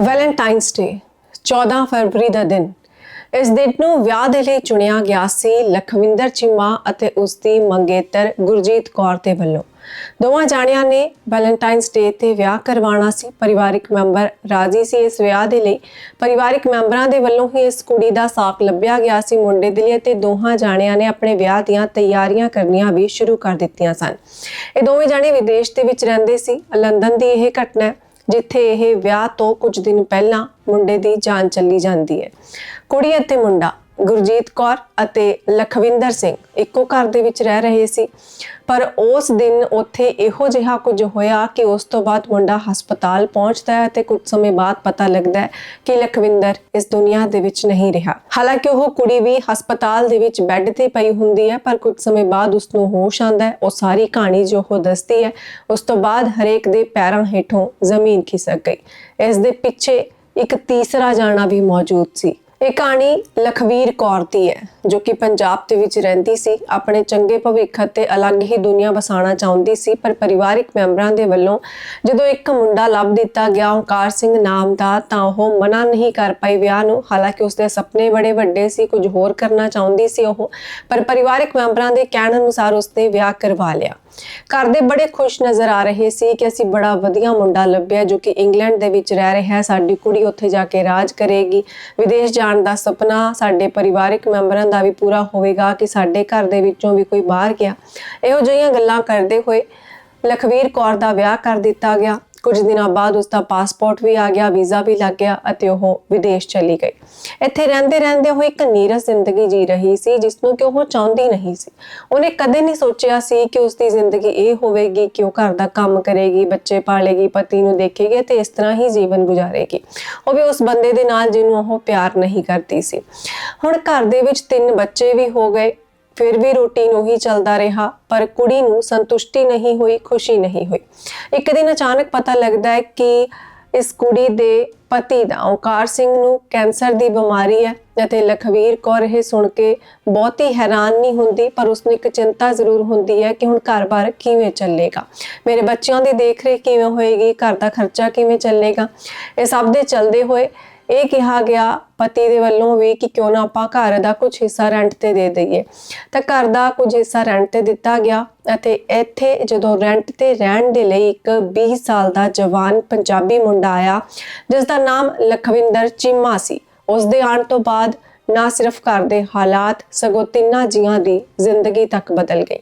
Valentine's ਡੇ 14 ਫਰਵਰੀ ਦਾ ਦਿਨ। ਇਸ ਦਿਨ ਨੂੰ ਵਿਆਹ ਦੇ ਲਈ ਚੁਣਿਆ ਗਿਆ ਸੀ ਲਖਵਿੰਦਰ ਚੀਮਾ ਅਤੇ ਉਸ ਦੀ ਮੰਗੇਤਰ ਗੁਰਜੀਤ ਕੌਰ ਦੇ ਵੱਲੋਂ। ਦੋਵਾਂ ਜਾਣਿਆਂ ਨੇ ਵੈਲੈਂਟਾਈਨਸ ਡੇ ਤੇ ਵਿਆਹ ਕਰਵਾਉਣਾ ਸੀ। ਪਰਿਵਾਰਿਕ ਮੈਂਬਰ ਰਾਜੀ ਸੀ। ਇਸ ਵਿਆਹ ਦੇ ਲਈ ਪਰਿਵਾਰਿਕ ਮੈਂਬਰਾਂ ਦੇ ਵੱਲੋਂ ਹੀ ਇਸ ਕੁੜੀ ਦਾ ਸਾਕ ਲੱਭਿਆ ਗਿਆ ਸੀ। ਮੁੰਡੇ ਦੇ ਲਈ ਤੇ ਦੋਹਾਂ ਜਾਣਿਆਂ ਨੇ ਆਪਣੇ ਵਿਆਹ ਦੀਆਂ ਤਿਆਰੀਆਂ ਕਰਨੀਆਂ ਵੀ ਸ਼ੁਰੂ ਕਰ ਦਿੱਤੀਆਂ ਸਨ। ਇਹ ਦੋਵੇਂ ਜਾਣੇ ਵਿਦੇਸ਼ ਦੇ ਵਿੱਚ ਰਹਿੰਦੇ ਸੀ। ਲੰਡਨ ਦੀ ਇਹ ਘਟਨਾ ਹੈ ਜਿੱਥੇ ਇਹ ਵਿਆਹ ਤੋਂ ਕੁਝ ਦਿਨ ਪਹਿਲਾਂ ਮੁੰਡੇ ਦੀ ਜਾਨ ਚੱਲੀ ਜਾਂਦੀ ਹੈ। ਕੁੜੀ ਅਤੇ ਮੁੰਡਾ ਗੁਰਜੀਤ ਕੌਰ ਅਤੇ ਲਖਵਿੰਦਰ ਸਿੰਘ ਇੱਕੋ ਘਰ ਦੇ ਵਿੱਚ ਰਹਿ ਰਹੇ ਸੀ। ਪਰ ਉਸ ਦਿਨ ਉੱਥੇ ਇਹੋ ਜਿਹਾ ਕੁਝ ਹੋਇਆ ਕਿ ਉਸ ਤੋਂ ਬਾਅਦ ਮੁੰਡਾ ਹਸਪਤਾਲ ਪਹੁੰਚਦਾ ਹੈ ਤੇ ਕੁਝ ਸਮੇਂ ਬਾਅਦ ਪਤਾ ਲੱਗਦਾ ਹੈ ਕਿ ਲਖਵਿੰਦਰ ਇਸ ਦੁਨੀਆ ਦੇ ਵਿੱਚ ਨਹੀਂ ਰਿਹਾ। ਹਾਲਾਂਕਿ ਉਹ ਕੁੜੀ ਵੀ ਹਸਪਤਾਲ ਦੇ ਵਿੱਚ ਬੈੱਡ ਤੇ ਪਈ ਹੁੰਦੀ ਹੈ, ਪਰ ਕੁਝ ਸਮੇਂ ਬਾਅਦ ਉਸ ਨੂੰ ਹੋਸ਼ ਆਉਂਦਾ ਹੈ। ਉਹ ਸਾਰੀ ਕਹਾਣੀ ਜੋ ਉਹ ਦੱਸਦੀ ਹੈ, ਉਸ ਤੋਂ ਬਾਅਦ ਹਰੇਕ ਦੇ ਪੈਰਾਂ ਹੇਠੋਂ ਜ਼ਮੀਨ ਖਿਸਕ ਗਈ। ਇਸ ਦੇ ਪਿੱਛੇ ਇੱਕ ਤੀਸਰਾ ਜਾਣਾ ਵੀ ਮੌਜੂਦ ਸੀ। ਇਹ ਕਹਾਣੀ ਲਖਵੀਰ ਕੌਰ ਦੀ ਹੈ, ਜੋ ਕਿ ਪੰਜਾਬ ਦੇ ਵਿੱਚ ਰਹਿੰਦੀ ਸੀ, ਆਪਣੇ ਚੰਗੇ ਭਵਿੱਖ 'ਤੇ ਅਲੱਗ ਹੀ ਦੁਨੀਆ ਬਸਾਉਣਾ ਚਾਹੁੰਦੀ ਸੀ, ਪਰ ਪਰਿਵਾਰਿਕ ਮੈਂਬਰਾਂ ਦੇ ਵੱਲੋਂ ਜਦੋਂ ਇੱਕ ਮੁੰਡਾ ਲੱਭ ਦਿੱਤਾ ਗਿਆ ਓਕਾਰ ਸਿੰਘ ਨਾਮ ਦਾ, ਤਾਂ ਉਹ ਮਨਾ ਨਹੀਂ ਕਰ ਪਾਈ ਵਿਆਹ ਨੂੰ। ਹਾਲਾਂਕਿ ਉਸਦੇ ਸੁਪਨੇ ਬੜੇ ਵੱਡੇ ਸੀ, ਕੁਝ ਹੋਰ ਕਰਨਾ ਚਾਹੁੰਦੀ ਸੀ ਉਹ, ਪਰ ਪਰਿਵਾਰਿਕ ਮੈਂਬਰਾਂ ਦੇ ਕਹਿਣ ਅਨੁਸਾਰ ਉਸਨੇ ਵਿਆਹ ਕਰਵਾ ਲਿਆ। ਘਰ ਦੇ ਬੜੇ ਖੁਸ਼ ਨਜ਼ਰ ਆ ਰਹੇ ਸੀ ਕਿ ਅਸੀਂ ਬੜਾ ਵਧੀਆ ਮੁੰਡਾ ਲੱਭਿਆ, ਜੋ ਕਿ ਇੰਗਲੈਂਡ ਦੇ ਵਿੱਚ ਰਹਿ ਰਿਹਾ ਸਾਡੀ ਕੁੜੀ ਉੱਥੇ ਜਾ ਕੇ ਰਾਜ ਕਰੇਗੀ, ਵਿਦੇਸ਼ ਜਾਣ ਦਾ ਸੁਪਨਾ, ਸਾਡੇ ਪਰਿਵਾਰਿਕ ਮੈਂਬਰਾਂ ਦਾ ਵੀ ਪੂਰਾ ਹੋਵੇਗਾ ਕਿ ਸਾਡੇ ਘਰ ਦੇ ਵਿੱਚੋਂ ਵੀ ਕੋਈ ਬਾਹਰ ਗਿਆ। ਇਹੋ ਜਿਹੀਆਂ ਗੱਲਾਂ ਕਰਦੇ ਹੋਏ ਲਖਵੀਰ ਕੌਰ ਦਾ ਵਿਆਹ ਕਰ ਦਿੱਤਾ ਗਿਆ। ਕੁਝ ਦਿਨਾਂ ਬਾਅਦ ਉਸ ਦਾ ਪਾਸਪੋਰਟ ਵੀ ਆ ਗਿਆ ਵੀਜ਼ਾ ਵੀ ਲੱਗ ਗਿਆ ਅਤੇ ਉਹ ਵਿਦੇਸ਼ ਚਲੀ ਗਈ। ਇੱਥੇ ਰਹਿੰਦੇ ਰਹਿੰਦੇ ਉਹ ਇੱਕ ਨੀਰਸ ਜ਼ਿੰਦਗੀ ਜੀ ਰਹੀ ਸੀ ਜਿਸ ਨੂੰ ਕਿ ਉਹ ਚਾਹੁੰਦੀ ਨਹੀਂ ਸੀ। ਉਹਨੇ ਕਦੇ ਨਹੀਂ ਸੋਚਿਆ ਸੀ ਕਿ ਉਸ ਦੀ ਜ਼ਿੰਦਗੀ ਇਹ ਹੋਵੇਗੀ ਕਿ ਉਹ ਘਰ ਦਾ ਕੰਮ ਕਰੇਗੀ ਬੱਚੇ ਪਾਲੇਗੀ ਪਤੀ ਨੂੰ ਦੇਖੇਗੀ ਤੇ ਇਸ ਤਰ੍ਹਾਂ ਹੀ ਜੀਵਨ ਗੁਜ਼ਾਰੇਗੀ। ਉਹ ਵੀ ਉਸ ਬੰਦੇ ਦੇ ਨਾਲ ਜਿਹਨੂੰ ਉਹ ਪਿਆਰ ਨਹੀਂ ਕਰਦੀ ਸੀ। ਹੁਣ ਘਰ ਦੇ ਵਿੱਚ ਤਿੰਨ ਬੱਚੇ ਵੀ ਹੋ ਗਏ। ਫਿਰ ਵੀ ਰੂਟੀਨ ਉਹੀ ਚੱਲਦਾ ਰਿਹਾ, ਪਰ ਕੁੜੀ ਨੂੰ ਸੰਤੁਸ਼ਟੀ ਨਹੀਂ ਹੋਈ, ਖੁਸ਼ੀ ਨਹੀਂ ਹੋਈ। ਇੱਕ ਦਿਨ ਅਚਾਨਕ ਪਤਾ ਲੱਗਦਾ ਹੈ ਕਿ ਇਸ ਕੁੜੀ ਦੇ ਪਤੀ ਦਾ ਓਕਾਰ ਸਿੰਘ ਨੂੰ ਕੈਂਸਰ ਦੀ ਬਿਮਾਰੀ ਹੈ ਅਤੇ ਲਖਵੀਰ ਕੌਰ ਇਹ ਸੁਣ ਕੇ ਬਹੁਤ ਹੀ ਹੈਰਾਨ ਨਹੀਂ ਹੁੰਦੀ, ਪਰ ਉਸ ਨੂੰ ਇੱਕ ਚਿੰਤਾ ਜ਼ਰੂਰ ਹੁੰਦੀ ਹੈ ਕਿ ਹੁਣ ਘਰ-ਬਾਰ ਕਿਵੇਂ ਚੱਲੇਗਾ। ਮੇਰੇ ਬੱਚਿਆਂ ਦੀ ਦੇਖ ਰੇਖ ਕਿਵੇਂ ਹੋਏਗੀ? ਘਰ ਦਾ ਖਰਚਾ ਕਿਵੇਂ ਚੱਲੇਗਾ? ਇਹ ਸਭ ਦੇ ਚੱਲਦੇ ਹੋਏ ਇਹ ਕਿਹਾ ਗਿਆ ਪਤੀ ਦੇ ਵੱਲੋਂ ਵੀ ਕਿ ਕਿਉਂ ਨਾ ਆਪਾਂ ਘਰ ਦਾ ਕੁਝ ਹਿੱਸਾ ਰੈਂਟ ਤੇ ਦੇ ਦਈਏ। ਤਾਂ ਘਰ ਦਾ ਕੁਝ ਹਿੱਸਾ ਰੈਂਟ ਤੇ ਦਿੱਤਾ ਗਿਆ ਅਤੇ ਇੱਥੇ ਜਦੋਂ ਰੈਂਟ ਤੇ ਰਹਿਣ ਦੇ ਲਈ ਇੱਕ 20 ਸਾਲ ਦਾ ਜਵਾਨ ਪੰਜਾਬੀ ਮੁੰਡਾ ਆਇਆ ਜਿਸ ਦਾ ਨਾਮ ਲਖਵਿੰਦਰ ਚੀਮਾ ਸੀ। ਉਸ ਦੇ ਆਉਣ ਤੋਂ ਬਾਅਦ ਨਾ ਸਿਰਫ ਘਰ ਦੇ ਹਾਲਾਤ, ਸਗੋਂ ਤਿੰਨਾਂ ਜੀਆਂ ਦੀ ਜ਼ਿੰਦਗੀ ਤੱਕ ਬਦਲ ਗਈ।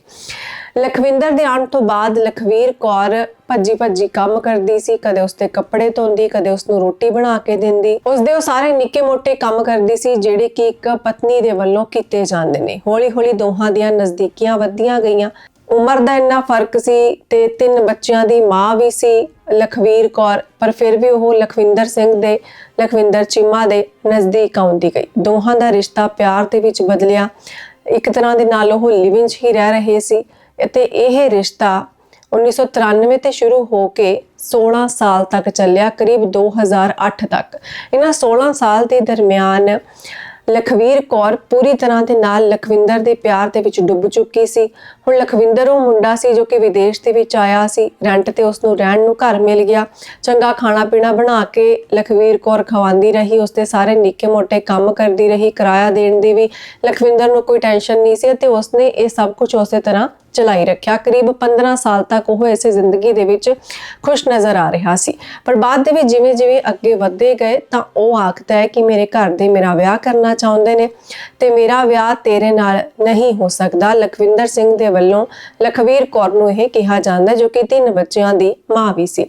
ਲਖਵਿੰਦਰ ਦੇ ਆਉਣ ਤੋਂ ਬਾਅਦ ਲਖਵੀਰ ਕੌਰ ਭੱਜੀ ਭੱਜੀ ਕੰਮ ਕਰਦੀ ਸੀ, ਕਦੇ ਉਸਦੇ ਕੱਪੜੇ ਧੋਂਦੀ, ਕਦੇ ਉਸ ਨੂੰ ਰੋਟੀ ਬਣਾ ਕੇ ਦਿੰਦੀ। ਉਸਦੇ ਉਹ ਸਾਰੇ ਨਿੱਕੇ ਮੋਟੇ ਕੰਮ ਕਰਦੀ ਸੀ, ਜਿਹੜੇ ਕਿ ਇੱਕ ਪਤਨੀ ਦੇ ਵੱਲੋਂ ਕੀਤੇ ਜਾਂਦੇ ਨੇ। ਹੌਲੀ ਹੌਲੀ ਦੋਹਾਂ ਦੀਆਂ ਨਜ਼ਦੀਕੀਆਂ ਵੱਧਦੀਆਂ ਗਈਆਂ। ਉਮਰ ਦਾ ਇੰਨਾ ਫ਼ਰਕ ਸੀ ਤੇ ਤਿੰਨ ਬੱਚਿਆਂ ਦੀ ਮਾਂ ਵੀ ਸੀ ਲਖਵੀਰ ਕੌਰ, ਪਰ ਫਿਰ ਵੀ ਉਹ ਲਖਵਿੰਦਰ ਸਿੰਘ ਦੇ, ਲਖਵਿੰਦਰ ਚੀਮਾ ਦੇ ਨਜ਼ਦੀਕ ਆਉਂਦੀ ਗਈ। ਦੋਹਾਂ ਦਾ ਰਿਸ਼ਤਾ ਪਿਆਰ ਦੇ ਵਿੱਚ ਬਦਲਿਆ। ਇੱਕ ਤਰ੍ਹਾਂ ਦੇ ਨਾਲ ਉਹ ਲਿਵਿੰਗ ਹੀ ਰਹਿ ਰਹੇ ਸੀ। ਅਤੇ ਇਹ ਰਿਸ਼ਤਾ 1993 ਤੇ ਸ਼ੁਰੂ ਹੋ ਕੇ 16 ਸਾਲ ਤੱਕ ਚੱਲਿਆ, ਕਰੀਬ 2008 ਤੱਕ। ਇਹਨਾਂ 16 ਸਾਲ ਦੇ ਦਰਮਿਆਨ ਲਖਵੀਰ ਕੌਰ ਪੂਰੀ ਤਰ੍ਹਾਂ ਦੇ ਨਾਲ ਲਖਵਿੰਦਰ ਦੇ ਪਿਆਰ ਦੇ ਵਿੱਚ ਡੁੱਬ ਚੁੱਕੀ ਸੀ। ਹੁਣ ਲਖਵਿੰਦਰ ਉਹ ਮੁੰਡਾ ਸੀ ਜੋ ਕਿ ਵਿਦੇਸ਼ ਦੇ ਵਿੱਚ ਆਇਆ ਸੀ। ਰੈਂਟ ਤੇ ਉਸ ਨੂੰ ਰਹਿਣ ਨੂੰ ਘਰ ਮਿਲ ਗਿਆ। ਚੰਗਾ ਖਾਣਾ ਪੀਣਾ ਬਣਾ ਕੇ ਲਖਵੀਰ ਕੌਰ ਖਵਾਉਂਦੀ ਰਹੀ। ਉਸ ਦੇ ਸਾਰੇ ਨਿੱਕੇ ਮੋਟੇ ਕੰਮ ਕਰਦੀ ਰਹੀ। ਕਿਰਾਇਆ ਦੇਣ ਦੀ ਵੀ ਲਖਵਿੰਦਰ ਨੂੰ ਕੋਈ ਟੈਨਸ਼ਨ ਨਹੀਂ ਸੀ ਤੇ ਉਸਨੇ ਇਹ ਸਭ ਕੁਝ ਉਸੇ ਤਰ੍ਹਾਂ ਚਲਾਈ ਰੱਖਿਆ। ਕਰੀਬ 15 ਸਾਲ ਤੱਕ ਉਹ ਇਸੇ ਜ਼ਿੰਦਗੀ ਦੇ ਵਿੱਚ ਖੁਸ਼ ਨਜ਼ਰ ਆ ਰਿਹਾ ਸੀ। ਪਰ ਬਾਅਦ ਦੇ ਵਿੱਚ ਜਿਵੇਂ ਜਿਵੇਂ ਅੱਗੇ ਵਧਦੇ ਗਏ ਤਾਂ ਉਹ ਆਖਦਾ ਹੈ ਕਿ ਮੇਰੇ ਘਰ ਦੇ ਮੇਰਾ ਵਿਆਹ ਕਰਨਾ ਚਾਹੁੰਦੇ ਨੇ ਤੇ ਮੇਰਾ ਵਿਆਹ ਤੇਰੇ ਨਾਲ ਨਹੀਂ ਹੋ ਸਕਦਾ। ਲਖਵਿੰਦਰ ਸਿੰਘ ਦੇ ਵੱਲੋਂ ਲਖਵੀਰ ਕੌਰ ਨੂੰ ਇਹ ਕਿਹਾ ਜਾਂਦਾ ਜੋ ਕਿ ਤਿੰਨ ਬੱਚਿਆਂ ਦੀ ਮਾਂ ਵੀ ਸੀ।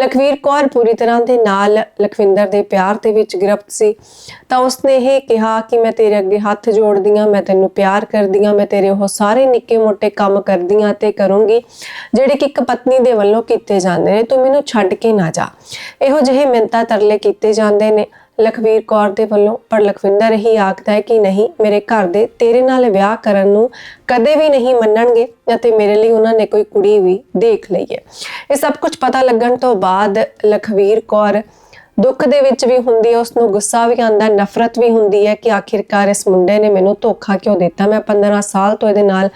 ਲਖਵੀਰ ਕੌਰ ਪੂਰੀ ਤਰ੍ਹਾਂ ਦੇ ਨਾਲ ਲਖਵਿੰਦਰ ਦੇ ਪਿਆਰ ਦੇ ਵਿੱਚ ਗ੍ਰਿਫਤ ਸੀ। ਤਾਂ ਉਸਨੇ ਇਹ ਕਿਹਾ ਕਿ ਮੈਂ ਤੇਰੇ ਅੱਗੇ ਹੱਥ ਜੋੜਦੀ ਹਾਂ ਮੈਂ ਤੈਨੂੰ ਪਿਆਰ ਕਰਦੀ ਹਾਂ ਮੈਂ ਤੇਰੇ ਉਹ ਸਾਰੇ ਨਿੱਕੇ ਮੋਟੇ ਕੰਮ ਕਰਦੀ ਕਰਦੀਆਂ ਤੇ ਕਰੂੰਗੀ, ਜਿਹੜੇ ਕਿ ਇੱਕ ਪਤਨੀ ਦੇ ਵੱਲੋਂ ਕੀਤੇ ਜਾਂਦੇ ਨੇ, ਤੂੰ ਮੈਨੂੰ ਛੱਡ ਕੇ ਨਾ ਜਾ। ਇਹੋ ਜਿਹੇ ਮਿੰਤਾ ਤਰਲੇ ਕੀਤੇ ਜਾਂਦੇ ਨੇ। ਲਖਵੀਰ ਕੌਰ ਦੇ ਵੱਲੋਂ, ਪਰ ਲਖਵਿੰਦਰ ਹੀ ਆਖਦਾ ਹੈ ਕਿ ਨਹੀਂ, ਮੇਰੇ ਘਰ ਦੇ ਤੇਰੇ ਨਾਲ ਵਿਆਹ ਕਰਨ ਨੂੰ ਕਦੇ ਵੀ ਨਹੀਂ ਮੰਨਣਗੇ ਅਤੇ ਮੇਰੇ ਲਈ ਉਹਨਾਂ ਨੇ ਕੋਈ ਕੁੜੀ ਵੀ ਦੇਖ ਲਈ ਹੈ। ਇਹ ਸਭ ਕੁਝ ਪਤਾ ਲੱਗਣ ਤੋਂ ਬਾਅਦ ਲਖਵੀਰ ਕੌਰ ਦੁੱਖ ਦੇ ਵਿੱਚ ਵੀ ਹੁੰਦੀ ਹੈ ਉਸ ਨੂੰ ਗੁੱਸਾ ਵੀ ਆਉਂਦਾ, ਨਫ਼ਰਤ ਵੀ ਹੁੰਦੀ ਹੈ ਕਿ ਆਖਿਰਕਾਰ ਇਸ ਮੁੰਡੇ ਨੇ ਮੈਨੂੰ ਧੋਖਾ ਕਿਉਂ ਦਿੱਤਾ? ਮੈਂ 15 ਸਾਲ ਤੋਂ ਇਹਦੇ ਨਾਲ